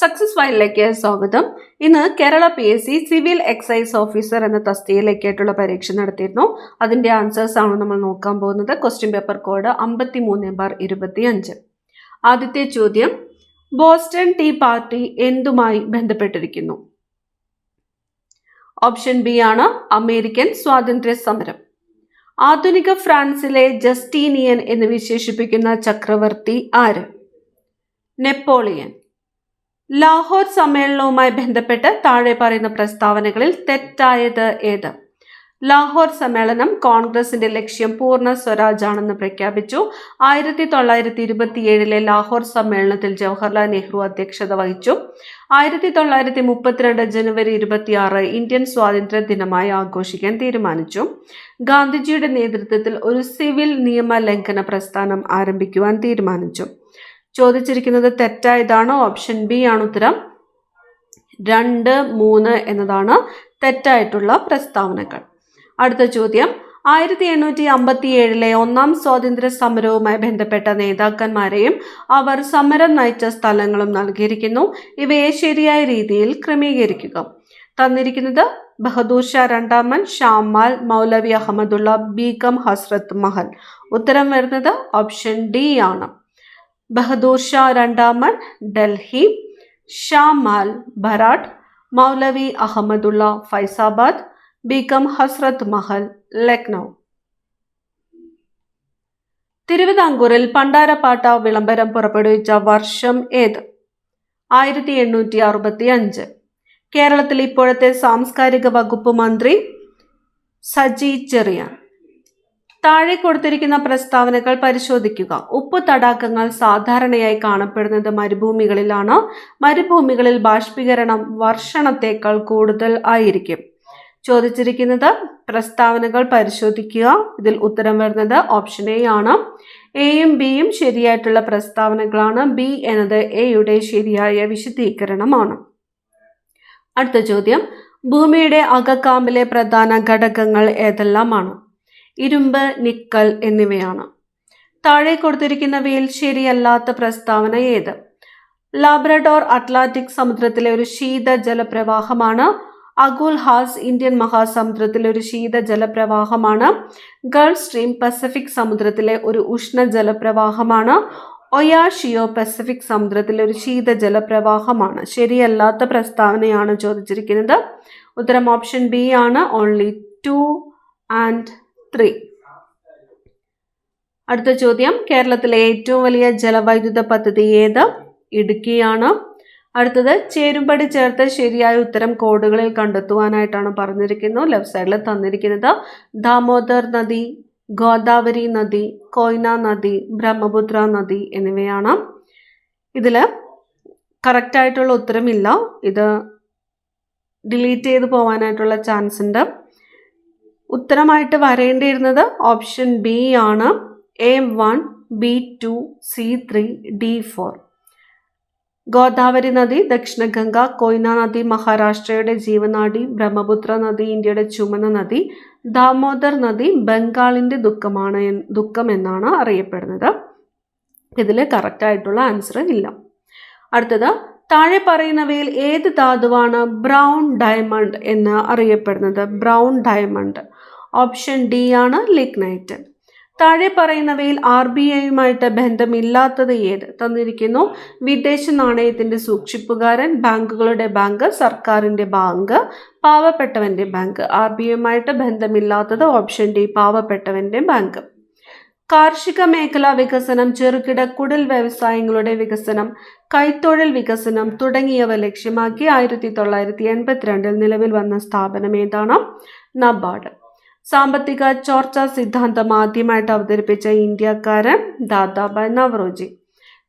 Success ഫയലിലേക്ക് സ്വാഗതം. ഇന്ന് Kerala P S C civil excise officer എന്ന തസ്തികയിലേക്കായിട്ടുള്ള പരീക്ഷ നടത്തിയിരുന്നു. അതിന്റെ ആൻസേഴ്സ് ആണ് നമ്മൾ നോക്കാൻ പോകുന്നത്. ക്വസ്റ്റ്യൻ പേപ്പർ കോഡ് അമ്പത്തി മൂന്ന് ബാർ ഇരുപത്തി അഞ്ച് ആദ്യത്തെ ചോദ്യം ബോസ്റ്റൺ ടീ പാർട്ടി എന്തുമായി ബന്ധപ്പെട്ടിരിക്കുന്നു? ഓപ്ഷൻ ബി ആണ് അമേരിക്കൻ സ്വാതന്ത്ര്യ സമരം ആധുനിക ഫ്രാൻസിലെ ജസ്റ്റീനിയൻ എന്ന് വിശേഷിപ്പിക്കുന്ന ചക്രവർത്തി ആര്? നെപ്പോളിയൻ ലാഹോർ സമ്മേളനവുമായി ബന്ധപ്പെട്ട് താഴെ പറയുന്ന പ്രസ്താവനകളിൽ തെറ്റായത് ഏത്? ലാഹോർ സമ്മേളനം കോൺഗ്രസിന്റെ ലക്ഷ്യം പൂർണ സ്വരാജ് ആണെന്ന് പ്രഖ്യാപിച്ചു. ആയിരത്തി തൊള്ളായിരത്തി ഇരുപത്തിയേഴിലെ ലാഹോർ സമ്മേളനത്തിൽ ജവഹർലാൽ നെഹ്റു അധ്യക്ഷത വഹിച്ചു. ആയിരത്തി തൊള്ളായിരത്തി മുപ്പത്തിരണ്ട് ജനുവരി ഇരുപത്തിയാറ് ഇന്ത്യൻ സ്വാതന്ത്ര്യ ദിനമായി ആഘോഷിക്കാൻ തീരുമാനിച്ചു. ഗാന്ധിജിയുടെ നേതൃത്വത്തിൽ ഒരു സിവിൽ നിയമ ലംഘന പ്രസ്ഥാനം ആരംഭിക്കുവാൻ തീരുമാനിച്ചു. ചോദിച്ചിരിക്കുന്നത് തെറ്റായതാണ്? ഓപ്ഷൻ ബി ആണ് ഉത്തരം. രണ്ട് മൂന്ന് എന്നതാണ് തെറ്റായിട്ടുള്ള പ്രസ്താവനകൾ. അടുത്ത ചോദ്യം. ആയിരത്തി എണ്ണൂറ്റി അമ്പത്തി ഏഴിലെ ഒന്നാം സ്വാതന്ത്ര്യ സമരവുമായി ബന്ധപ്പെട്ട നേതാക്കന്മാരെയും അവർ സമരം നയിച്ച സ്ഥലങ്ങളും നൽകിയിരിക്കുന്നു. ഇവയെ ശരിയായ രീതിയിൽ ക്രമീകരിക്കുക. തന്നിരിക്കുന്നത് ബഹദൂർ ഷാ രണ്ടാമൻ ഷാമാൽ മൗലവി അഹമ്മദുള്ള ബീഗം ഹസ്രത്ത് മഹൽ. ഉത്തരം വരുന്നത് ഓപ്ഷൻ ഡി ആണ്. ബഹദൂർ ഷാ രണ്ടാമൻ ഡൽഹി. ഷാമാൽ ബറാട്ട് മൗലവി അഹമ്മദുള്ള ഫൈസാബാദ് ബീഗം ഹസ്രത്ത് മഹൽ ലക്നൗ. തിരുവിതാംകൂറിൽ പണ്ടാരപ്പാട്ട വിളംബരം പുറപ്പെടുവിച്ച വർഷം ഏത്? ആയിരത്തി എണ്ണൂറ്റി അറുപത്തി അഞ്ച് കേരളത്തിൽ ഇപ്പോഴത്തെ സാംസ്കാരിക വകുപ്പ് മന്ത്രി സജി ചെറിയാൻ. താഴെ കൊടുത്തിരിക്കുന്ന പ്രസ്താവനകൾ പരിശോധിക്കുക. ഉപ്പ് തടാകങ്ങൾ സാധാരണയായി കാണപ്പെടുന്നത് മരുഭൂമികളിലാണ്. മരുഭൂമികളിൽ ബാഷ്പീകരണം വർഷണത്തേക്കാൾ കൂടുതൽ ആയിരിക്കും. ചോദിച്ചിരിക്കുന്നത് പ്രസ്താവനകൾ പരിശോധിക്കുക. ഇതിൽ ഉത്തരം വരുന്നത് ഓപ്ഷൻ എ ആണ്. എയും ബിയും ശരിയായിട്ടുള്ള പ്രസ്താവനകളാണ്. ബി എന്നത് എയുടെ ശരിയായ വിശദീകരണമാണ്. അടുത്ത ചോദ്യം. ഭൂമിയുടെ അകക്കാമ്പിലെ പ്രധാന ഘടകങ്ങൾ ഏതെല്ലാമാണ്? ഇരുമ്പ് നിക്കൽ എന്നിവയാണ്. താഴെ കൊടുത്തിരിക്കുന്നവയിൽ ശരിയല്ലാത്ത പ്രസ്താവന ഏത്? ലാബ്രഡോർ അറ്റ്ലാന്റിക് സമുദ്രത്തിലെ ഒരു ശീത ജലപ്രവാഹമാണ് അഗുൽ ഹാസ് ഇന്ത്യൻ മഹാസമുദ്രത്തിലെ ഒരു ശീത ജലപ്രവാഹമാണ് ഗൾഫ് സ്ട്രീം പസഫിക് സമുദ്രത്തിലെ ഒരു ഉഷ്ണ ജലപ്രവാഹമാണ് ഒയാഷിയോ പസഫിക് സമുദ്രത്തിലെ ഒരു ശീത ജലപ്രവാഹമാണ് ശരിയല്ലാത്ത പ്രസ്താവനയാണ് ചോദിച്ചിരിക്കുന്നത്. ഉത്തരം ഓപ്ഷൻ ബി ആണ്. ഓൺലി ടു ആൻഡ് ത്രീ അടുത്ത ചോദ്യം കേരളത്തിലെ ഏറ്റവും വലിയ ജലവൈദ്യുത പദ്ധതി ഏത്? ഇടുക്കിയാണ്. അടുത്തത് ചേരുംപടി ചേർത്ത് ശരിയായ ഉത്തരം കോഡുകളിൽ കണ്ടെത്തുവാനായിട്ടാണ് പറഞ്ഞിരിക്കുന്നത് ലെഫ്റ്റ് സൈഡിൽ തന്നിരിക്കുന്നത് ദാമോദർ നദി ഗോദാവരി നദി കൊയ്ന നദി ബ്രഹ്മപുത്ര നദി എന്നിവയാണ്. ഇതിൽ കറക്റ്റായിട്ടുള്ള ഉത്തരമില്ല. ഇത് ഡിലീറ്റ് ചെയ്ത് പോകാനായിട്ടുള്ള ചാൻസ് ഉണ്ട്. ഉത്തരമായിട്ട് വരേണ്ടിയിരുന്നത് ഓപ്ഷൻ ബി ആണ്. A one B two C three D four. Godavari നദി ദക്ഷിണഗംഗ കൊയ്ന നദി മഹാരാഷ്ട്രയുടെ ജീവനാടി ബ്രഹ്മപുത്ര നദി ഇന്ത്യയുടെ ചുമന നദി ദാമോദർ നദി ബംഗാളിന്റെ ദുഃഖമാണ് ദുഃഖം എന്നാണ് അറിയപ്പെടുന്നത്. ഇതിൽ കറക്റ്റായിട്ടുള്ള ആൻസർ ഇല്ല. അടുത്തത് താഴെ പറയുന്നവയിൽ ഏത് ധാതുവാണ് ബ്രൗൺ ഡയമണ്ട് എന്ന് അറിയപ്പെടുന്നത്? Brown diamond. ഓപ്ഷൻ ഡി ആണ് ലിഗ്നൈറ്റ്. താഴെ പറയുന്നവയിൽ ആർ ബി ഐയുമായിട്ട് ബന്ധമില്ലാത്തത് ഏത്? തന്നിരിക്കുന്നു വിദേശ നാണയത്തിന്റെ സൂക്ഷിപ്പുകാരൻ ബാങ്കുകളുടെ ബാങ്ക് സർക്കാരിന്റെ ബാങ്ക് പാവപ്പെട്ടവന്റെ ബാങ്ക്. ആർ ബി ഐയുമായിട്ട് ബന്ധമില്ലാത്തത് ഓപ്ഷൻ ഡി പാവപ്പെട്ടവന്റെ ബാങ്ക്. കാർഷിക മേഖല വികസനം ചെറുകിട കുടിൽ വ്യവസായങ്ങളുടെ വികസനം കൈത്തൊഴിൽ വികസനം തുടങ്ങിയവ ലക്ഷ്യമാക്കി ആയിരത്തി തൊള്ളായിരത്തി എൺപത്തിരണ്ടിൽ നിലവിൽ വന്ന സ്ഥാപനം ഏതാണ്? നബാർഡ്. സാമ്പത്തിക ചോർച്ച സിദ്ധാന്തം ആദ്യമായിട്ട് അവതരിപ്പിച്ച ഇന്ത്യക്കാരൻ ദാദാബായ് നവറോജി.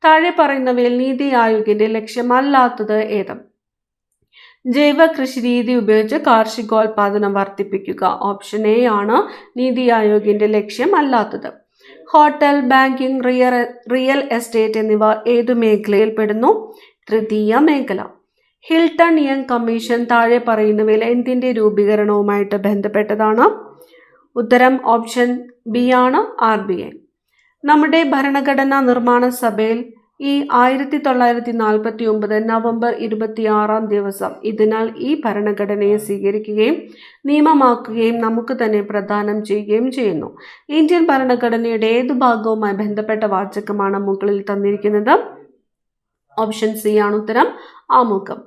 താഴെ പറയുന്നവയിൽ നീതി ആയോഗിന്റെ ലക്ഷ്യമല്ലാത്തത് ഏത്? ജൈവ കൃഷി രീതി ഉപയോഗിച്ച് കാർഷികോൽപാദനം വർദ്ധിപ്പിക്കുക. ഓപ്ഷൻ എ ആണ് നീതി ആയോഗിന്റെ ലക്ഷ്യം അല്ലാത്തത് hotel banking real real estate എന്നിവ ഏതു മേഖലയിൽ പെടുന്നു തൃതീയ മേഖല. ഹിൽട്ടൺ യങ് കമ്മീഷൻ താഴെ പറയുന്നവയിൽ എന്തിന്റെ രൂപീകരണവുമായിട്ട് ബന്ധപ്പെട്ടതാണ്? ഉത്തരം ഓപ്ഷൻ ബി ആണ് ആർ ബി ഐ. നമ്മുടെ ഭരണഘടനാ നിർമ്മാണ സഭയിൽ ഈ ആയിരത്തി തൊള്ളായിരത്തി നാൽപ്പത്തി ഒമ്പത് നവംബർ ഇരുപത്തിയാറാം ദിവസം. ഇതിനാൽ ഈ ഭരണഘടനയെ സ്വീകരിക്കുകയും നിയമമാക്കുകയും നമുക്ക് തന്നെ പ്രദാനം ചെയ്യുകയും ചെയ്യുന്നു. ഇന്ത്യൻ ഭരണഘടനയുടെ ഏതു ഭാഗവുമായി ബന്ധപ്പെട്ട വാചകമാണ് മുകളിൽ തന്നിരിക്കുന്നത്? ഓപ്ഷൻ സി ആണ് ഉത്തരം. ആമുഖം.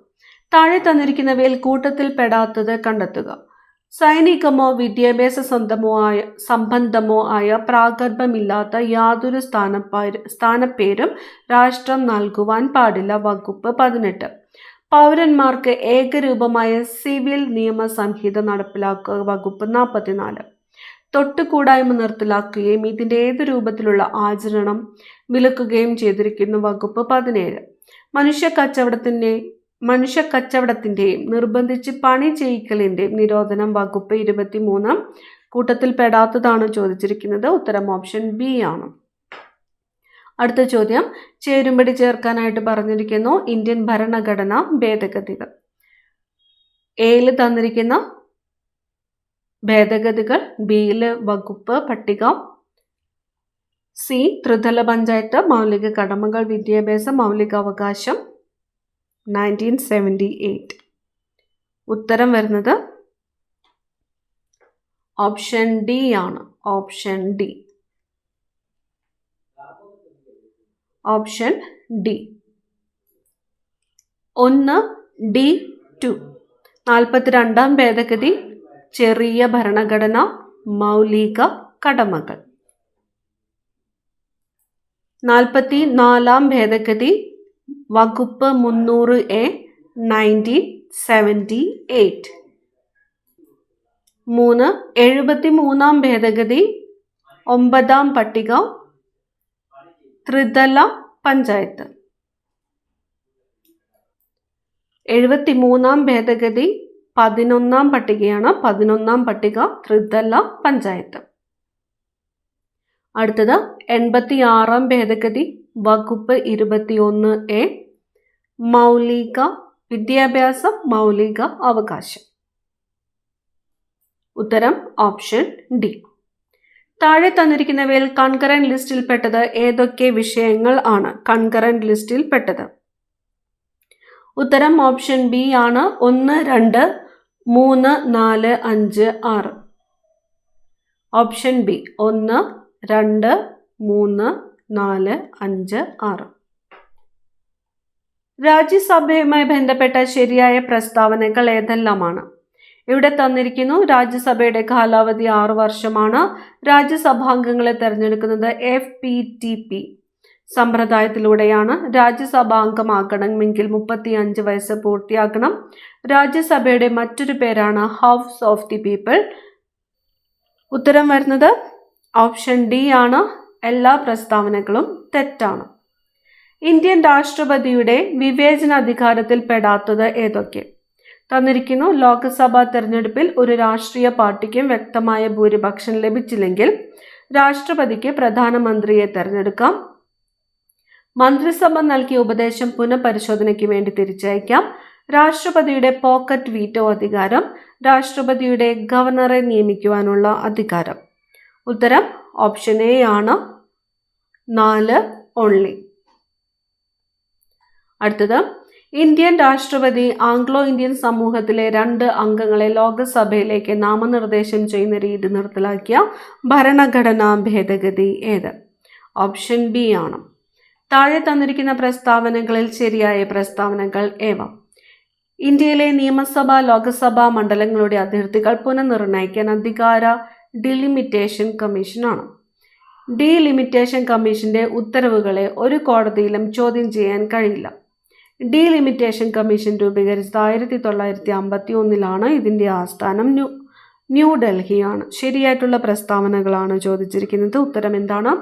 താഴെ തന്നിരിക്കുന്നവയിൽ കൂട്ടത്തിൽ പെടാത്തത് കണ്ടെത്തുക. സൈനികമോ വിദ്യാഭ്യാസ സ്വന്തമോ ആയ സംബന്ധമോ ആയ പ്രാഗർഭമില്ലാത്ത യാതൊരു സ്ഥാനപ്പേര് സ്ഥാനപ്പേരും രാഷ്ട്രം നൽകുവാൻ പാടില്ല. വകുപ്പ് പതിനെട്ട്. പൗരന്മാർക്ക് ഏകരൂപമായ സിവിൽ നിയമ സംഹിത നടപ്പിലാക്കുക. വകുപ്പ് നാൽപ്പത്തിനാല് തൊട്ടുകൂടായ്മ നിർത്തലാക്കുകയും ഇതിന്റെ ഏത് രൂപത്തിലുള്ള ആചരണം വിലക്കുകയും ചെയ്തിരിക്കുന്ന. വകുപ്പ് പതിനേഴ്. മനുഷ്യ കച്ചവടത്തിന്റെ മനുഷ്യ കച്ചവടത്തിന്റെയും നിർബന്ധിച്ച് പണി ചെയ്യിക്കലിന്റെയും നിരോധനം വകുപ്പ് ഇരുപത്തി മൂന്നാം കൂട്ടത്തിൽ പെടാത്തതാണ് ചോദിച്ചിരിക്കുന്നത്. ഉത്തരം ഓപ്ഷൻ ബി ആണ്. അടുത്ത ചോദ്യം. ചേരുംപടി ചേർക്കാനായിട്ട് പറഞ്ഞിരിക്കുന്നു. ഇന്ത്യൻ ഭരണഘടന ഭേദഗതികൾ. എയിൽ തന്നിരിക്കുന്ന ഭേദഗതികൾ ബിയിൽ വകുപ്പ് പട്ടിക. സി. ത്രിതല പഞ്ചായത്ത് മൗലിക കടമകൾ വിദ്യാഭ്യാസം മൗലിക അവകാശം നയന്റീൻ സെവന്റി എയ്റ്റ് ഉത്തരം വരുന്നത് ഓപ്ഷൻ ഡി ആണ്. ഓപ്ഷൻ ഡി ഓപ്ഷൻ ഡി ഒന്ന് ഡി ടു നാൽപ്പത്തിരണ്ടാം ഭേദഗതി ചെറിയ ഭരണഘടന മൗലിക കടമകൾ. നാൽപ്പത്തി നാലാം ഭേദഗതി വകുപ്പ് മുന്നൂറ് എ നയന്റീൻ സെവന്റി എയ്റ്റ്. മൂന്ന് എഴുപത്തി മൂന്നാം ഭേദഗതി ഒമ്പതാം പട്ടിക ത്രിതല പഞ്ചായത്ത്. എഴുപത്തി മൂന്നാം ഭേദഗതി പതിനൊന്നാം പട്ടികയാണ് പതിനൊന്നാം പട്ടിക ത്രിതല പഞ്ചായത്ത്. അടുത്തത് എൺപത്തി ആറാം ഭേദഗതി വകുപ്പ് ഇരുപത്തിയൊന്ന് എ മൗലിക വിദ്യാഭ്യാസം മൗലിക അവകാശം. ഉത്തരം ഓപ്ഷൻ ഡി. താഴെ തന്നിരിക്കുന്നവയിൽ കൺകറന്റ് ലിസ്റ്റിൽ പെട്ടത് ഏതൊക്കെ വിഷയങ്ങൾ ആണ്? കൺകറന്റ് ലിസ്റ്റിൽ പെട്ടത് ഉത്തരം ഓപ്ഷൻ ബി ആണ് ഒന്ന് രണ്ട് മൂന്ന് നാല് അഞ്ച് ആറ്. ഓപ്ഷൻ ബി ഒന്ന് രണ്ട് മൂന്ന് നാല് അഞ്ച് ആറ്. രാജ്യസഭയുമായി ബന്ധപ്പെട്ട ശരിയായ പ്രസ്താവനകൾ ഏതെല്ലാമാണ്? ഇവിടെ തന്നിരിക്കുന്നു രാജ്യസഭയുടെ കാലാവധി ആറ് വർഷമാണ്. രാജ്യസഭാംഗങ്ങളെ തിരഞ്ഞെടുക്കുന്നത് എഫ് പി ടി പി സമ്പ്രദായത്തിലൂടെയാണ്. രാജ്യസഭാ അംഗമാകണമെങ്കിൽ മുപ്പത്തി അഞ്ച് വയസ്സ് പൂർത്തിയാക്കണം രാജ്യസഭയുടെ മറ്റൊരു പേരാണ് ഹൗസ് ഓഫ് ദി പീപ്പിൾ ഉത്തരം വരുന്നത് ഓപ്ഷൻ ഡി ആണ്. എല്ലാ പ്രസ്താവനകളും തെറ്റാണ്. ഇന്ത്യൻ രാഷ്ട്രപതിയുടെ വിവേചനാധികാരത്തിൽ പെടാത്തത് ഏതൊക്കെ? തന്നിരിക്കുന്നു ലോക്സഭാ തെരഞ്ഞെടുപ്പിൽ ഒരു രാഷ്ട്രീയ പാർട്ടിക്കും വ്യക്തമായ ഭൂരിപക്ഷം ലഭിച്ചില്ലെങ്കിൽ രാഷ്ട്രപതിക്ക് പ്രധാനമന്ത്രിയെ തെരഞ്ഞെടുക്കാം. മന്ത്രിസഭ നൽകിയ ഉപദേശം പുനഃപരിശോധനയ്ക്ക് വേണ്ടി തിരിച്ചയക്കാം. രാഷ്ട്രപതിയുടെ പോക്കറ്റ് വീറ്റോ അധികാരം രാഷ്ട്രപതിയുടെ ഗവർണറെ നിയമിക്കുവാനുള്ള അധികാരം. ഉത്തരം ഓപ്ഷൻ എ ആണ്. നാല് ഓൺലി അടുത്തത് ഇന്ത്യൻ രാഷ്ട്രപതി ആംഗ്ലോ ഇന്ത്യൻ സമൂഹത്തിലെ രണ്ട് അംഗങ്ങളെ ലോകസഭയിലേക്ക് നാമനിർദ്ദേശം ചെയ്യുന്ന രീതി നിർത്തലാക്കിയ ഭരണഘടനാ ഭേദഗതി ഏത്? ഓപ്ഷൻ ബി ആണ്. താഴെ തന്നിരിക്കുന്ന പ്രസ്താവനകളിൽ ശരിയായ പ്രസ്താവനകൾ ഏവ? ഇന്ത്യയിലെ നിയമസഭ ലോകസഭാ മണ്ഡലങ്ങളുടെ അതിർത്തികൾ പുനർനിർണയിക്കാൻ അധികാര ഡിലിമിറ്റേഷൻ കമ്മീഷനാണ് ഡീലിമിറ്റേഷൻ കമ്മീഷന്റെ ഉത്തരവുകളെ ഒരു കോടതിയിലും ചോദ്യം ചെയ്യാൻ കഴിയില്ല. ഡീലിമിറ്റേഷൻ കമ്മീഷൻ രൂപീകരിച്ചത് ആയിരത്തി തൊള്ളായിരത്തി അമ്പത്തി ഒന്നിലാണ് ഇതിന്റെ ആസ്ഥാനം ന്യൂ ന്യൂഡൽഹിയാണ് ശരിയായിട്ടുള്ള പ്രസ്താവനകളാണ് ചോദിച്ചിരിക്കുന്നത്. ഉത്തരം എന്താണ്?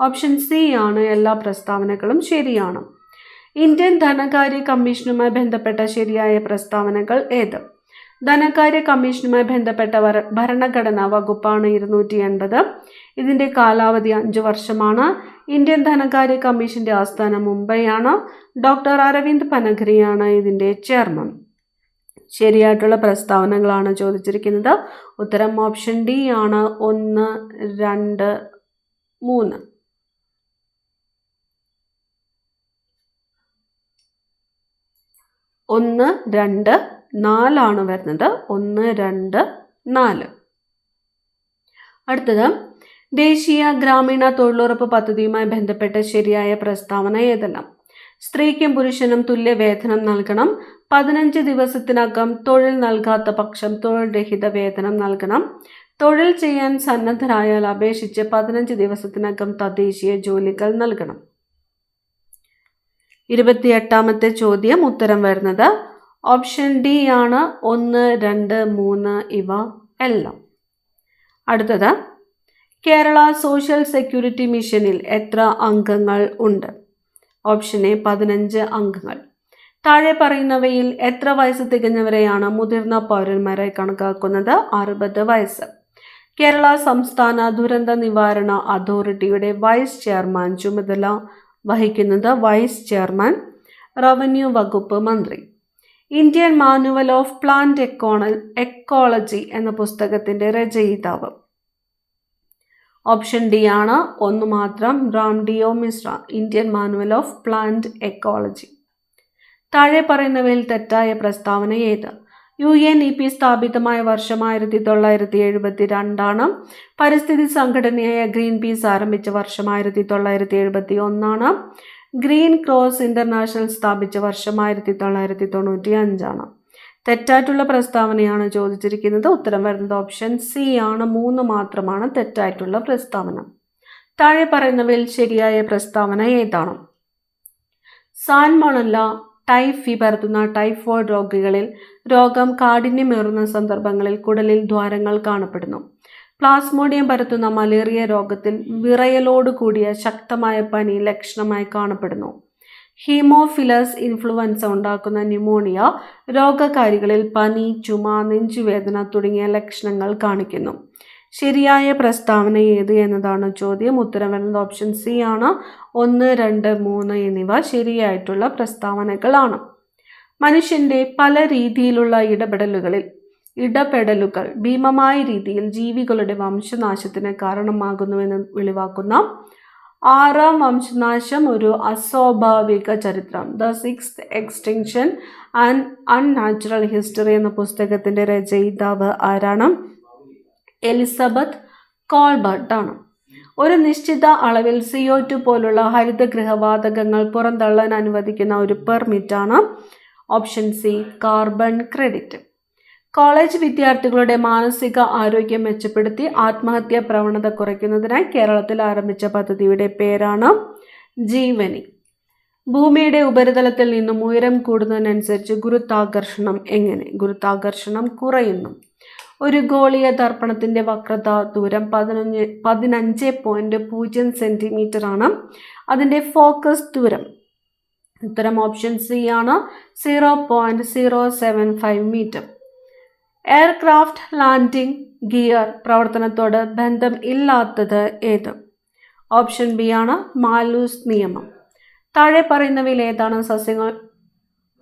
ഓപ്ഷൻ സി ആണ്. എല്ലാ പ്രസ്താവനകളും ശരിയാണ്. ഇന്ത്യൻ ധനകാര്യ കമ്മീഷനുമായി ബന്ധപ്പെട്ട ശരിയായ പ്രസ്താവനകൾ ഏത്? ധനകാര്യ കമ്മീഷനുമായി ബന്ധപ്പെട്ട ഭരണഘടനാ വകുപ്പാണ് ഇരുന്നൂറ്റി എൺപത്. ഇതിന്റെ കാലാവധി അഞ്ചു വർഷമാണ്. ഇന്ത്യൻ ധനകാര്യ കമ്മീഷന്റെ ആസ്ഥാനം മുംബൈയാണ്. ഡോക്ടർ അരവിന്ദ് പനഗരിയാണ് ഇതിന്റെ ചെയർമാൻ. ശരിയായിട്ടുള്ള പ്രസ്താവനകളാണ് ചോദിച്ചിരിക്കുന്നത്. ഉത്തരം ഓപ്ഷൻ ഡി ആണ്. ഒന്ന് രണ്ട് മൂന്ന്. ഒന്ന് രണ്ട് നാലാണ് വരുന്നത്. ഒന്ന് രണ്ട് നാല്. അടുത്തത് ദേശീയ ഗ്രാമീണ തൊഴിലുറപ്പ് പദ്ധതിയുമായി ബന്ധപ്പെട്ട ശരിയായ പ്രസ്താവന ഏതെല്ലാം? സ്ത്രീക്കും പുരുഷനും തുല്യ വേതനം നൽകണം. പതിനഞ്ച് ദിവസത്തിനകം തൊഴിൽ നൽകാത്ത പക്ഷം തൊഴിൽ രഹിത വേതനം നൽകണം. തൊഴിൽ ചെയ്യാൻ സന്നദ്ധരായാൽ അപേക്ഷിച്ച് പതിനഞ്ച് ദിവസത്തിനകം തദ്ദേശീയ ജോലികൾ നൽകണം. ഇരുപത്തിയെട്ടാമത്തെ ചോദ്യം ഉത്തരം വരുന്നത് ഓപ്ഷൻ ഡി ആണ് ഒന്ന് രണ്ട് മൂന്ന് ഇവ എല്ലാം. അടുത്തത് കേരള സോഷ്യൽ സെക്യൂരിറ്റി മിഷനിൽ എത്ര അംഗങ്ങൾ ഉണ്ട്? ഓപ്ഷൻ എ പതിനഞ്ച് അംഗങ്ങൾ. താഴെ പറയുന്നവയിൽ എത്ര വയസ്സ് തികഞ്ഞവരെയാണ് മുതിർന്ന പൗരന്മാരെ കണക്കാക്കുന്നത്? അറുപത് വയസ്സ്. കേരള സംസ്ഥാന ദുരന്ത നിവാരണ അതോറിറ്റിയുടെ വൈസ് ചെയർമാൻ ചുമതല വഹിക്കുന്നത് വൈസ് ചെയർമാൻ റവന്യൂ വകുപ്പ് മന്ത്രി. ഇന്ത്യൻ മാനുവൽ ഓഫ് പ്ലാന്റ് എക്കോണ എക്കോളജി എന്ന പുസ്തകത്തിന്റെ രചയിതാവ്. ഓപ്ഷൻ ഡി ആണ് ഒന്ന് മാത്രം Ram Deo Mishra Indian manual of plant ecology. താഴെ പറയുന്നവയിൽ തെറ്റായ പ്രസ്താവന ഏത്? യു എൻ ഇ പി സ്ഥാപിതമായ വർഷം ആയിരത്തി തൊള്ളായിരത്തി എഴുപത്തി രണ്ടാണ് പരിസ്ഥിതി സംഘടനയായ ഗ്രീൻ പീസ് ആരംഭിച്ച വർഷം ആയിരത്തി തൊള്ളായിരത്തി എഴുപത്തി ഒന്നാണ് ഗ്രീൻ ക്രോസ് ഇന്റർനാഷണൽ സ്ഥാപിച്ച വർഷം ആയിരത്തി തൊള്ളായിരത്തി തൊണ്ണൂറ്റി അഞ്ചാണ് തെറ്റായിട്ടുള്ള പ്രസ്താവനയാണ് ചോദിച്ചിരിക്കുന്നത്. ഉത്തരം വരുന്നത് ഓപ്ഷൻ സി ആണ്. മൂന്ന് മാത്രമാണ് തെറ്റായിട്ടുള്ള പ്രസ്താവന. താഴെ പറയുന്നവയിൽ ശരിയായ പ്രസ്താവന ഏതാണ്? സാൻമോണല്ല ടൈഫി പരത്തുന്ന ടൈഫോയിഡ് രോഗികളിൽ രോഗം കാഠിന്യമേറുന്ന സന്ദർഭങ്ങളിൽ കുടലിൽ ദ്വാരങ്ങൾ കാണപ്പെടുന്നു. പ്ലാസ്മോഡിയം പരത്തുന്ന മലേറിയ രോഗത്തിൽ വിറയലോട് കൂടിയ ശക്തമായ പനി ലക്ഷണമായി കാണപ്പെടുന്നു. ഹീമോഫിലസ് ഇൻഫ്ലുവൻസ ഉണ്ടാക്കുന്ന ന്യൂമോണിയ രോഗകാരികളിൽ പനി ചുമ നെഞ്ചുവേദന തുടങ്ങിയ ലക്ഷണങ്ങൾ കാണിക്കുന്നു. ശരിയായ പ്രസ്താവന ഏത് എന്നതാണ് ചോദ്യം. ഉത്തരം വരുന്നത് ഓപ്ഷൻ സി ആണ്. ഒന്ന് രണ്ട് മൂന്ന് എന്നിവ ശരിയായിട്ടുള്ള പ്രസ്താവനകളാണ്. മനുഷ്യന്റെ പല രീതിയിലുള്ള ഇടപെടലുകളിൽ ഇടപെടലുകൾ ഭീമമായ രീതിയിൽ ജീവികളുടെ വംശനാശത്തിന് കാരണമാകുന്നുവെന്ന് വെളിവാക്കുന്ന ആറാം വംശനാശം ഒരു അസ്വാഭാവിക ചരിത്രം. The six extinction and unnatural history എന്ന പുസ്തകത്തിന്റെ രചയിതാവ് ആരാണ്? എലിസബത്ത് കോൾബർട്ട് ആണ് ഒരു നിശ്ചിത അളവിൽ സിഒ ടു പോലുള്ള ഹരിതഗൃഹവാതകങ്ങൾ പുറന്തള്ളാൻ അനുവദിക്കുന്ന ഒരു പെർമിറ്റാണ് option C carbon credit. College വിദ്യാർത്ഥികളുടെ മാനസിക ആരോഗ്യം മെച്ചപ്പെടുത്തി ആത്മഹത്യാ പ്രവണത കുറയ്ക്കുന്നതിനായി കേരളത്തിൽ ആരംഭിച്ച പദ്ധതിയുടെ പേരാണ് ജീവനി. ഭൂമിയുടെ ഉപരിതലത്തിൽ നിന്നും ഉയരം കൂടുന്നതിനനുസരിച്ച് ഗുരുത്വാകർഷണം എങ്ങനെ? ഗുരുത്വാകർഷണം കുറയുന്നു. ഒരു ഗോളീയ ദർപ്പണത്തിന്റെ വക്രത ദൂരം പതിനഞ്ച് പതിനഞ്ച് പോയിന്റ് പൂജ്യം സെന്റിമീറ്റർ ആണ്. അതിന്റെ ഫോക്കസ് ദൂരം. ഉത്തരം ഓപ്ഷൻ സി ആണ്. Zero point zero seven five metre. Aircraft landing gear പ്രവർത്തനത്തോട് ബന്ധം ഇല്ലാത്തത് ഏത്? ഓപ്ഷൻ ബി ആണ് മാലൂസ് നിയമം. താഴെ പറയുന്നവയിൽ ഏതാണ് സസ്യങ്ങൾ?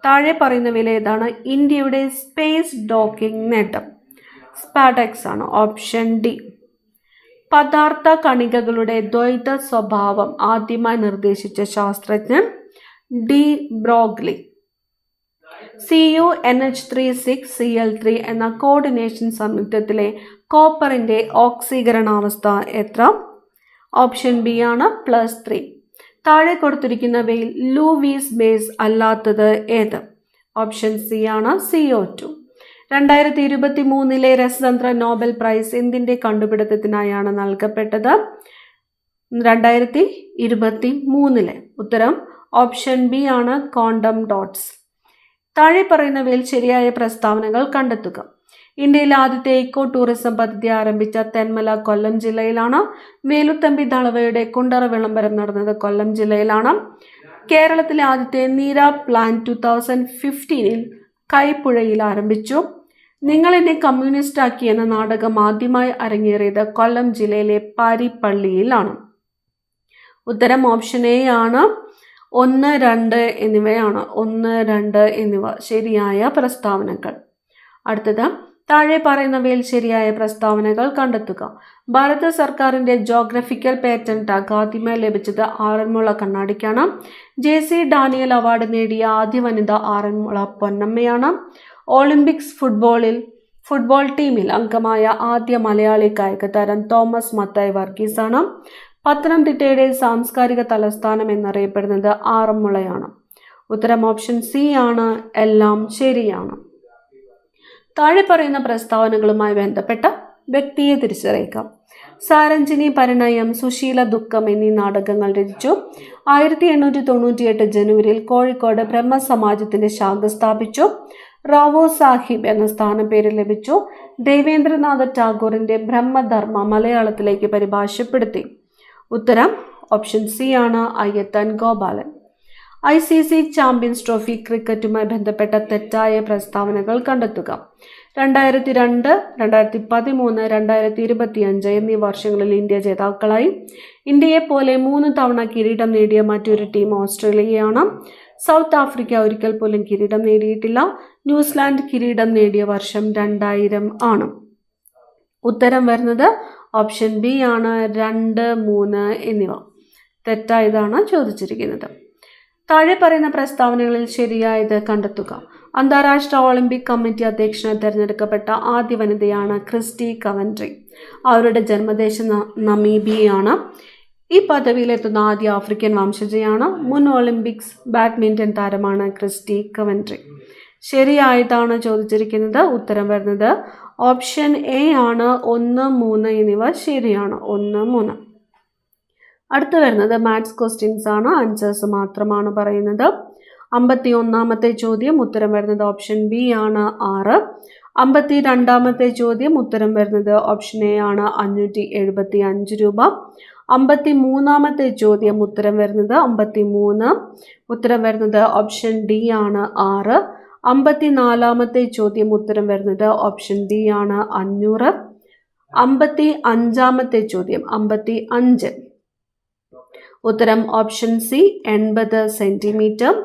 താഴെ പറയുന്നവയിൽ ഏതാണ് ഇന്ത്യയുടെ സ്പേസ് ഡോക്കിംഗ് നേട്ടം? സ്പാഡെക്സ് ആണ് ഓപ്ഷൻ ഡി. പദാർത്ഥ കണികകളുടെ ദ്വൈത സ്വഭാവം ആദ്യമായി നിർദ്ദേശിച്ച ശാസ്ത്രജ്ഞൻ de Broglie. C U N H three six C L three എന്ന കോർഡിനേഷൻ സംയുക്തത്തിലെ കോപ്പറിന്റെ ഓക്സീകരണാവസ്ഥ എത്ര? ഓപ്ഷൻ ബി ആണ് പ്ലസ് ത്രീ താഴെ കൊടുത്തിരിക്കുന്നവയിൽ ലൂവീസ് ബേസ് അല്ലാത്തത് ഏത്? ഓപ്ഷൻ സി ആണ് സി ഒ ടു രണ്ടായിരത്തി ഇരുപത്തി മൂന്നിലെ രസതന്ത്ര നോബൽ പ്രൈസ് എന്തിന്റെ കണ്ടുപിടുത്തത്തിനായാണ് നൽകപ്പെട്ടത്? രണ്ടായിരത്തി ഇരുപത്തി മൂന്നിലെ ഉത്തരം ഓപ്ഷൻ ബി ആണ് കോണ്ടം ഡോട്ട്സ് താഴെ പറയുന്നവയിൽ ശരിയായ പ്രസ്താവനകൾ കണ്ടെത്തുക. ഇന്ത്യയിലെ ആദ്യത്തെ ഇക്കോ ടൂറിസം പദ്ധതി ആരംഭിച്ച തെന്മല കൊല്ലം ജില്ലയിലാണ്. വേലുത്തമ്പി ദളവയുടെ കുണ്ടറ വിളംബരം നടന്നത് കൊല്ലം ജില്ലയിലാണ്. കേരളത്തിലെ ആദ്യത്തെ നീര പ്ലാൻ ടു തൗസൻഡ് ഫിഫ്റ്റീനിൽ കൈപ്പുഴയിൽ ആരംഭിച്ചു. നിങ്ങൾ എന്നെ കമ്മ്യൂണിസ്റ്റ് ആക്കി എന്ന നാടകം ആദ്യമായി അരങ്ങേറിയത് കൊല്ലം ജില്ലയിലെ പാരിപ്പള്ളിയിലാണ്. ഉത്തരം ഓപ്ഷൻ എ ആണ്. ഒന്ന് രണ്ട് എന്നിവയാണ്. ഒന്ന് രണ്ട് എന്നിവ ശരിയായ പ്രസ്താവനകൾ. അടുത്തത് താഴെ പറയുന്നവയിൽ ശരിയായ പ്രസ്താവനകൾ കണ്ടെത്തുക. ഭാരത സർക്കാരിന്റെ ജോഗ്രഫിക്കൽ പേറ്റന്റ് ടാഗ് ആദ്യമായി ലഭിച്ചത് ആറന്മുള കണ്ണാടിക്കാണ്. ജെ സി ഡാനിയൽ അവാർഡ് നേടിയ ആദ്യ വനിത ആറന്മുള പൊന്നമ്മയാണ്. ഒളിമ്പിക്സ് ഫുട്ബോളിൽ ഫുട്ബോൾ ടീമിൽ അംഗമായ ആദ്യ മലയാളി കായിക താരം തോമസ് മത്തായി വർഗീസാണ്. പത്തനംതിട്ടയുടെ സാംസ്കാരിക തലസ്ഥാനം എന്നറിയപ്പെടുന്നത് ആറന്മുളയാണ്. ഉത്തരം ഓപ്ഷൻ സി ആണ് എല്ലാം ശരിയാണ്. താഴെ പറയുന്ന പ്രസ്താവനകളുമായി ബന്ധപ്പെട്ട വ്യക്തിയെ തിരിച്ചറിയിക്കാം. സാരഞ്ജിനി പരിണയം സുശീല ദുഃഖം എന്നീ നാടകങ്ങൾ രചിച്ചു. ആയിരത്തി എണ്ണൂറ്റി തൊണ്ണൂറ്റിയെട്ട് ജനുവരിയിൽ കോഴിക്കോട് ബ്രഹ്മസമാജത്തിന്റെ ശാഖ സ്ഥാപിച്ചു. റാവോ സാഹിബ് എന്ന സ്ഥാനപ്പേര് ലഭിച്ചു. ദേവേന്ദ്രനാഥ ടാഗോറിന്റെ ബ്രഹ്മധർമ്മ മലയാളത്തിലേക്ക് പരിഭാഷപ്പെടുത്തി. ഉത്തരം ഓപ്ഷൻ സി ആണ് Ayyathan Gopalan. I C C Champions Trophy ക്രിക്കറ്റുമായി ബന്ധപ്പെട്ട തെറ്റായ പ്രസ്താവനകൾ കണ്ടെത്തുക. രണ്ടായിരത്തി രണ്ട് രണ്ടായിരത്തി പതിമൂന്ന് രണ്ടായിരത്തി ഇരുപത്തിയഞ്ച് എന്നീ വർഷങ്ങളിൽ ഇന്ത്യ ജേതാക്കളായി. ഇന്ത്യയെ പോലെ മൂന്ന് തവണ കിരീടം നേടിയ മറ്റൊരു ടീം ഓസ്ട്രേലിയയാണ്. സൗത്ത് ആഫ്രിക്ക ഒരിക്കൽ പോലും കിരീടം നേടിയിട്ടില്ല. ന്യൂസിലാൻഡ് കിരീടം നേടിയ വർഷം രണ്ടായിരം ആണ്. ഉത്തരം വരുന്നത് ഓപ്ഷൻ ബി ആണ് രണ്ട് മൂന്ന് എന്നിവ. തെറ്റായതാണ് ചോദിച്ചിരിക്കുന്നത്. താഴെ പറയുന്ന പ്രസ്താവനകളിൽ ശരിയായത് കണ്ടെത്തുക. അന്താരാഷ്ട്ര ഒളിമ്പിക് കമ്മിറ്റി അധ്യക്ഷനെ തിരഞ്ഞെടുക്കപ്പെട്ട ആദ്യ വനിതയാണ് ക്രിസ്റ്റി കവൻട്രി. അവരുടെ ജന്മദേശം നമീബിയാണ് ഈ പദവിയിലെത്തുന്ന ആദ്യ ആഫ്രിക്കൻ വംശജയാണ്. മുൻ ഒളിമ്പിക്സ് ബാഡ്മിന്റൺ താരമാണ് ക്രിസ്റ്റി കവൻട്രി. ശരിയായതാണ് ചോദിച്ചിരിക്കുന്നത്. ഉത്തരം വരുന്നത് ഓപ്ഷൻ എ ആണ് ഒന്ന് മൂന്ന് എന്നിവ ശരിയാണ്. ഒന്ന് മൂന്ന്. അടുത്ത് വരുന്നത് മാത്സ് ക്വസ്റ്റ്യൻസ് ആണ്. ആൻസേഴ്സ് മാത്രമാണ് പറയുന്നത്. അമ്പത്തി ഒന്നാമത്തെ ചോദ്യം ഉത്തരം വരുന്നത് ഓപ്ഷൻ ബി ആണ് ആറ്. അമ്പത്തി രണ്ടാമത്തെ ചോദ്യം ഉത്തരം വരുന്നത് ഓപ്ഷൻ എ ആണ് അഞ്ഞൂറ്റി എഴുപത്തി അഞ്ച് രൂപ. അമ്പത്തി മൂന്നാമത്തെ ചോദ്യം ഉത്തരം വരുന്നത് അമ്പത്തി മൂന്ന് ഉത്തരം വരുന്നത് ഓപ്ഷൻ ഡി ആണ് ആറ്. അമ്പത്തി നാലാമത്തെ ചോദ്യം ഉത്തരം വരുന്നത് ഓപ്ഷൻ ഡി ആണ്. അഞ്ഞൂറ്. അമ്പത്തി അഞ്ചാമത്തെ ചോദ്യം അമ്പത്തി അഞ്ച് ഉത്തരം ഓപ്ഷൻ സി എൺപത് സെന്റിമീറ്റർ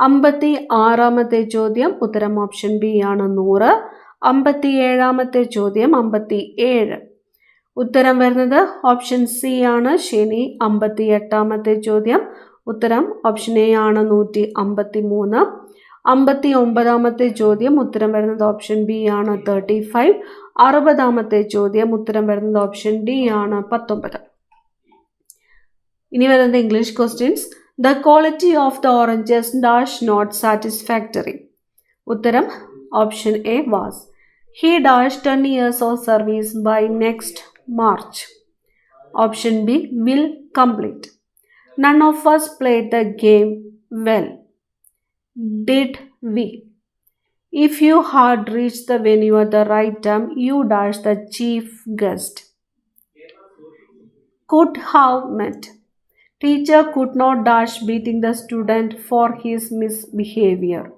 അമ്പത്തി ആറാമത്തെ ചോദ്യം ഉത്തരം ഓപ്ഷൻ ബി ആണ് നൂറ്. അമ്പത്തി ഏഴാമത്തെ ചോദ്യം അമ്പത്തി ഏഴ് ഉത്തരം വരുന്നത് ഓപ്ഷൻ സി ആണ് ശനി അമ്പത്തി എട്ടാമത്തെ ചോദ്യം. ഉത്തരം ഓപ്ഷൻ എ ആണ് നൂറ്റി അമ്പത്തി മൂന്ന് അമ്പത്തി ഒമ്പതാമത്തെ ചോദ്യം ഉത്തരം വരുന്നത് ഓപ്ഷൻ ബി ആണ് തേർട്ടി ഫൈവ് അറുപതാമത്തെ ചോദ്യം ഉത്തരം വരുന്നത് ഓപ്ഷൻ ഡി ആണ് പത്തൊമ്പത്. ഇനി വരുന്നത് English questions the quality of the oranges dash not satisfactory ഉത്തരം option A was he dash ten years of service by next March option B will complete none of us played the game well. Mm-hmm. Did mm-hmm. we? If you had reached the venue at the right time, you dash the chief guest. Could have met. Teacher could not dash beating the student for his misbehavior.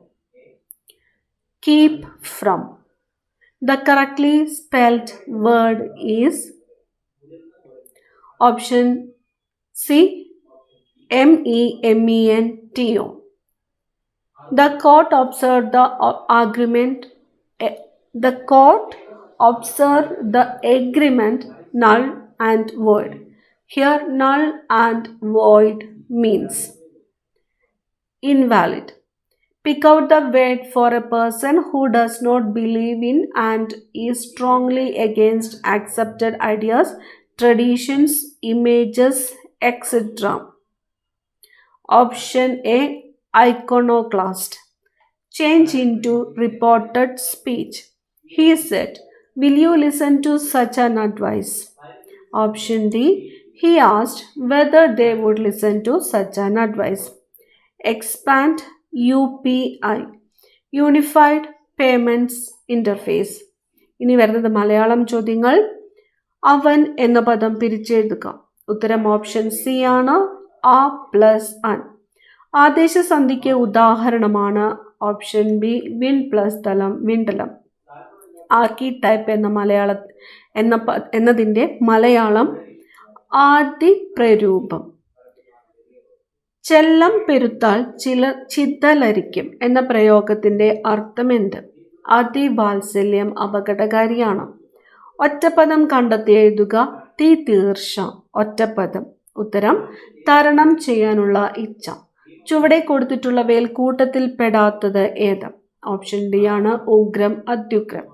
Keep from. The correctly spelled word is option C M E M E N T O. The court observed the agreement. eh, The court observed the agreement null and void. Here, null and void means invalid. Pick out the word for a person who does not believe in and is strongly against accepted ideas, traditions, images, etc. Option A Iconoclast. Change into reported speech. He said, Will you listen to such an advice? Option D He asked whether they would listen to such an advice. Expand UPI Unified Payments Interface. ഇനി വരുന്നത് മലയാളം ചോദ്യങ്ങൾ അവൻ എന്ന പദം പിരിച്ചെഴുതുക ഉത്തരം option C ആണ് ആ plus അൻ ആദേശസന്ധിക്ക് ഉദാഹരണമാണ് ഓപ്ഷൻ ബി വിൻ പ്ലസ് തലം വിണ്ടലം ആർക്കി ടൈപ്പ് എന്ന മലയാള എന്ന എന്നതിന്റെ മലയാളം ആദ്യ പ്രരൂപം ചെല്ലം പെരുത്താൽ ചില ചിതലരിക്കും എന്ന പ്രയോഗത്തിന്റെ അർത്ഥമെന്ത്? അതിവാത്സല്യം അപകടകാരിയാണ്. ഒറ്റപ്പദം കണ്ടെത്തി എഴുതുക തീ തീർച്ച ഒറ്റപ്പദം ഉത്തരം തരണം ചെയ്യാനുള്ള ഇച്ഛ. ചുവടെ കൊടുത്തിട്ടുള്ളവയിൽ കൂട്ടത്തിൽ പെടാത്തത് ഏത്? ഓപ്ഷൻ ഡി ആണ് ഉഗ്രം അത്യുഗ്രം.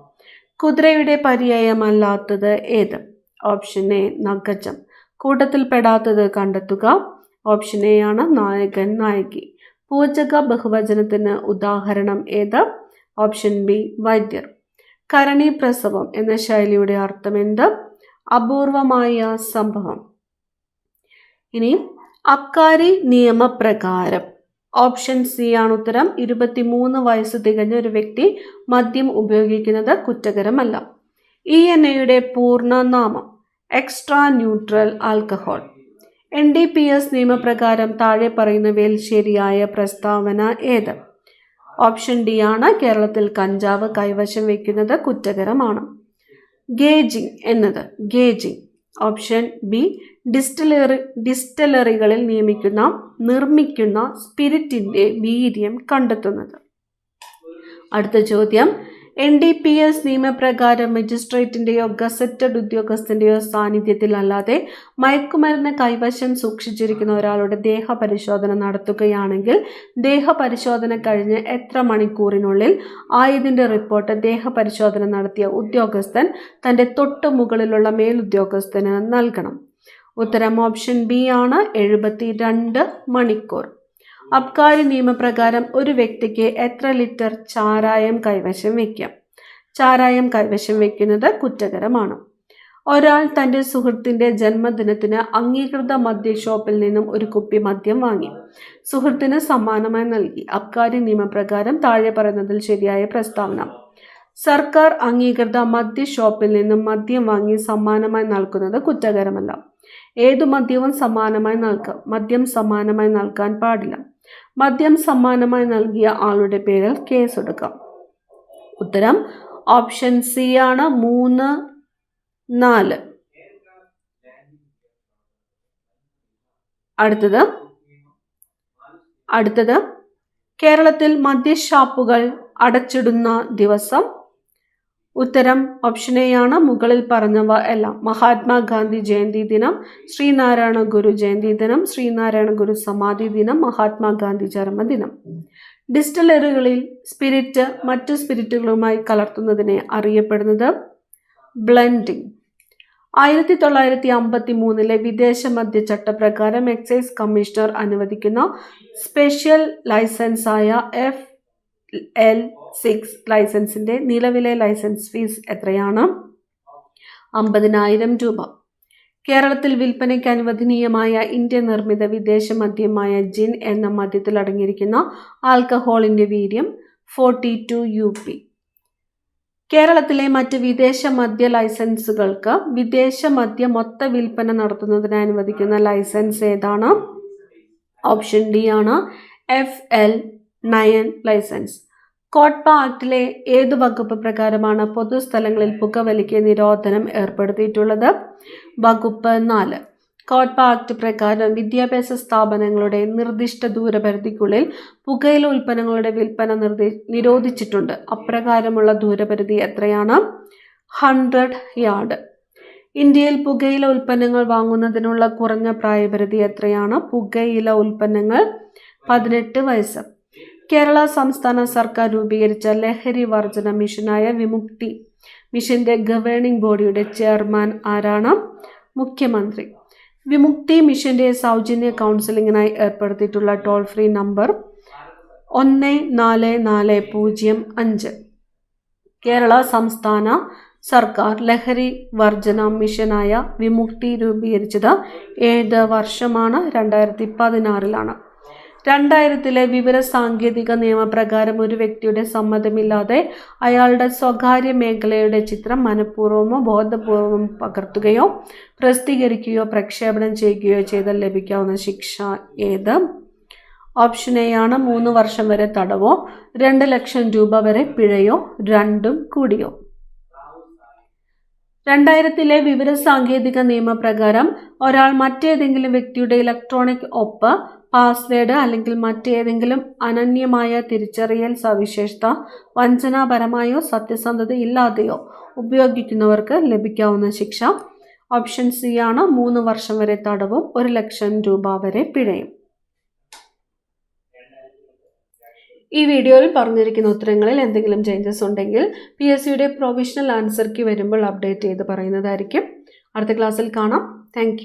കുതിരയുടെ പര്യായമല്ലാത്തത് ഏത്? ഓപ്ഷൻ എ നഗജം കൂട്ടത്തിൽ പെടാത്തത് കണ്ടെത്തുക. ഓപ്ഷൻ എ ആണ് നായകൻ നായകി. പൂജക ബഹുവചനത്തിന് ഉദാഹരണം ഏത്? ഓപ്ഷൻ ബി വൈദ്യർ. കരണി പ്രസവം എന്ന ശൈലിയുടെ അർത്ഥം എന്ത്? അപൂർവമായ സംഭവം. ഇനി അബ്കാരി നിയമപ്രകാരം. ഓപ്ഷൻ സി ആണ് ഉത്തരം. ഇരുപത്തിമൂന്ന് വയസ്സ് തികഞ്ഞ ഒരു വ്യക്തി മദ്യം ഉപയോഗിക്കുന്നത് കുറ്റകരമല്ല. ഇ എൻ എയുടെ പൂർണനാമം extra neutral alcohol. N D P S നിയമപ്രകാരം താഴെ പറയുന്നവയിൽ ശരിയായ പ്രസ്താവന ഏത്? ഓപ്ഷൻ ഡി ആണ്. കേരളത്തിൽ കഞ്ചാവ് കൈവശം വയ്ക്കുന്നത് കുറ്റകരമാണ്. ഗേജിംഗ് എന്നത് ഗേജിംഗ്. ഓപ്ഷൻ ബി ഡിസ്റ്റിലറി ഡിസ്റ്റിലറികളിൽ നിയമിക്കുന്ന നിർമ്മിക്കുന്ന സ്പിരിറ്റിന്റെ വീര്യം കണ്ടെത്തുന്നത്. അടുത്ത ചോദ്യം എൻ ഡി പി എസ് നിയമപ്രകാരം മജിസ്ട്രേറ്റിന്റെയോ ഗസറ്റഡ് ഉദ്യോഗസ്ഥന്റെയോ സാന്നിധ്യത്തിൽ അല്ലാതെ മയക്കുമരുന്ന് കൈവശം സൂക്ഷിച്ചിരിക്കുന്ന ഒരാളുടെ ദേഹപരിശോധന നടത്തുകയാണെങ്കിൽ ദേഹപരിശോധന കഴിഞ്ഞ് എത്ര മണിക്കൂറിനുള്ളിൽ ആയതിന്റെ റിപ്പോർട്ട് ദേഹപരിശോധന നടത്തിയ ഉദ്യോഗസ്ഥൻ തന്റെ തൊട്ടു മുകളിലുള്ള മേലുദ്യോഗസ്ഥന് നൽകണം. ഉത്തരം ഓപ്ഷൻ ബി ആണ്. എഴുപത്തി മണിക്കൂർ. അബ്കാരി നിയമപ്രകാരം ഒരു വ്യക്തിക്ക് എത്ര ലിറ്റർ ചാരായം കൈവശം വയ്ക്കാം? ചാരായം കൈവശം വയ്ക്കുന്നത് കുറ്റകരമാണ്. ഒരാൾ തന്റെ സുഹൃത്തിന്റെ ജന്മദിനത്തിന് അംഗീകൃത മദ്യ ഷോപ്പിൽ നിന്നും ഒരു കുപ്പി മദ്യം വാങ്ങി. സുഹൃത്തിന് സമ്മാനമായി നൽകി. അബ്കാരി നിയമപ്രകാരം താഴെ പറയുന്നതിൽ ശരിയായ പ്രസ്താവന. സർക്കാർ അംഗീകൃത മദ്യ ഷോപ്പിൽ നിന്നും മദ്യം വാങ്ങി സമ്മാനമായി നൽകുന്നത് കുറ്റകരമല്ല. ഏതു മദ്യവും സമ്മാനമായി നൽകാം. മദ്യം സമ്മാനമായി നൽകാൻ പാടില്ല. മദ്യം സമ്മാനമായി നൽകിയ ആളുടെ പേരിൽ കേസെടുക്കാം. ഉത്തരം ഓപ്ഷൻ സി ആണ് മൂന്ന് നാല്. അടുത്തത് അടുത്തത് കേരളത്തിൽ മദ്യഷാപ്പുകൾ അടച്ചിടുന്ന ദിവസം ഉത്തരം ഓപ്ഷൻ എ ആണ്. മുകളിൽ പറഞ്ഞവ എല്ലാം. മഹാത്മാഗാന്ധി ജയന്തി ദിനം ശ്രീനാരായണ ഗുരു ജയന്തി ദിനം ശ്രീനാരായണ ഗുരു സമാധി ദിനം മഹാത്മാഗാന്ധി ചരമദിനം ഡിസ്റ്റലറുകളിൽ സ്പിരിറ്റ് മറ്റു സ്പിരിറ്റുകളുമായി കലർത്തുന്നതിനെ അറിയപ്പെടുന്നത് ബ്ലെൻഡിംഗ് ആയിരത്തി തൊള്ളായിരത്തി അമ്പത്തി മൂന്നിലെ വിദേശ മദ്യ ചട്ടപ്രകാരം എക്സൈസ് കമ്മീഷണർ അനുവദിക്കുന്ന സ്പെഷ്യൽ ലൈസൻസായ എഫ് എൽ സിക്സ് ലൈസൻസിന്റെ നിലവിലെ ലൈസൻസ് ഫീസ് എത്രയാണ്? അമ്പതിനായിരം രൂപ. കേരളത്തിൽ വിൽപ്പനയ്ക്ക് അനുവദനീയമായ ഇന്ത്യ നിർമ്മിത വിദേശ മദ്യമായ ജിൻ എന്ന മദ്യത്തിൽ അടങ്ങിയിരിക്കുന്ന ആൽക്കഹോളിന്റെ വീര്യം ഫോർട്ടി ടു യു പി കേരളത്തിലെ മറ്റ് വിദേശ മദ്യ ലൈസൻസുകൾക്ക് വിദേശ മദ്യ മൊത്ത വിൽപ്പന നടത്തുന്നതിന് അനുവദിക്കുന്ന ലൈസൻസ് ഏതാണ്? ഓപ്ഷൻ ഡി ആണ് F L nine licence COTPA ആക്ടിലെ ഏതു വകുപ്പ് പ്രകാരമാണ് പൊതുസ്ഥലങ്ങളിൽ പുകവലിക്ക് നിരോധനം ഏർപ്പെടുത്തിയിട്ടുള്ളത്? വകുപ്പ് നാല്. കോട്ട്പ ആക്ട് പ്രകാരം വിദ്യാഭ്യാസ സ്ഥാപനങ്ങളുടെ നിർദ്ദിഷ്ട ദൂരപരിധിക്കുള്ളിൽ പുകയില ഉൽപ്പന്നങ്ങളുടെ വിൽപ്പന നിരോധിച്ചിട്ടുണ്ട്. അപ്രകാരമുള്ള ദൂരപരിധി എത്രയാണ്? Hundred yard. ഇന്ത്യയിൽ പുകയില ഉൽപ്പന്നങ്ങൾ വാങ്ങുന്നതിനുള്ള കുറഞ്ഞ പ്രായപരിധി എത്രയാണ്? പുകയില ഉൽപ്പന്നങ്ങൾ പതിനെട്ട് വയസ്സ്. കേരള സംസ്ഥാന സർക്കാർ രൂപീകരിച്ച ലഹരി വർജന മിഷനായ വിമുക്തി മിഷന്റെ ഗവേണിംഗ് ബോഡിയുടെ ചെയർമാൻ ആരാണ്? മുഖ്യമന്ത്രി. വിമുക്തി മിഷന്റെ സൗജന്യ കൗൺസിലിങ്ങിനായി ഏർപ്പെടുത്തിയിട്ടുള്ള ടോൾ ഫ്രീ നമ്പർ ഒന്ന് നാല് നാല് പൂജ്യം അഞ്ച്. കേരള സംസ്ഥാന സർക്കാർ ലഹരി വർജന മിഷനായ വിമുക്തി രൂപീകരിച്ചത് ഏത് വർഷമാണ്? രണ്ടായിരത്തി പതിനാറിലാണ്. രണ്ടായിരത്തിലെ വിവര സാങ്കേതിക നിയമപ്രകാരം ഒരു വ്യക്തിയുടെ സമ്മതമില്ലാതെ അയാളുടെ സ്വകാര്യ മേഖലയുടെ ചിത്രം മനഃപൂർവമോ ബോധപൂർവമോ പകർത്തുകയോ പ്രസിദ്ധീകരിക്കുകയോ പ്രക്ഷേപണം ചെയ്യുകയോ ചെയ്താൽ ലഭിക്കാവുന്ന ശിക്ഷ ഏത്? ഓപ്ഷൻ എ ആണ് മൂന്ന് വർഷം വരെ തടവോ രണ്ട് ലക്ഷം രൂപ വരെ പിഴയോ രണ്ടും കൂടിയോ? രണ്ടായിരത്തിലെ വിവര സാങ്കേതിക നിയമപ്രകാരം ഒരാൾ മറ്റേതെങ്കിലും വ്യക്തിയുടെ ഇലക്ട്രോണിക് ഒപ്പ് പാസ്വേഡ് അല്ലെങ്കിൽ മറ്റേതെങ്കിലും അനന്യമായ തിരിച്ചറിയൽ സവിശേഷത വഞ്ചനാപരമായോ സത്യസന്ധത ഇല്ലാതെയോ ഉപയോഗിക്കുന്നവർക്ക് ലഭിക്കാവുന്ന ശിക്ഷ. ഓപ്ഷൻ സി ആണ് മൂന്ന് വർഷം വരെ തടവും ഒരു ലക്ഷം രൂപ വരെ പിഴയും. ഈ വീഡിയോയിൽ പറഞ്ഞിരിക്കുന്ന ഉത്തരങ്ങളിൽ എന്തെങ്കിലും ചേഞ്ചസ് ഉണ്ടെങ്കിൽ പി എസ് സിയുടെ പ്രൊവിഷണൽ ആൻസർക്ക് വരുമ്പോൾ അപ്ഡേറ്റ് ചെയ്ത് പറയുന്നതായിരിക്കും. അടുത്ത ക്ലാസ്സിൽ കാണാം. താങ്ക്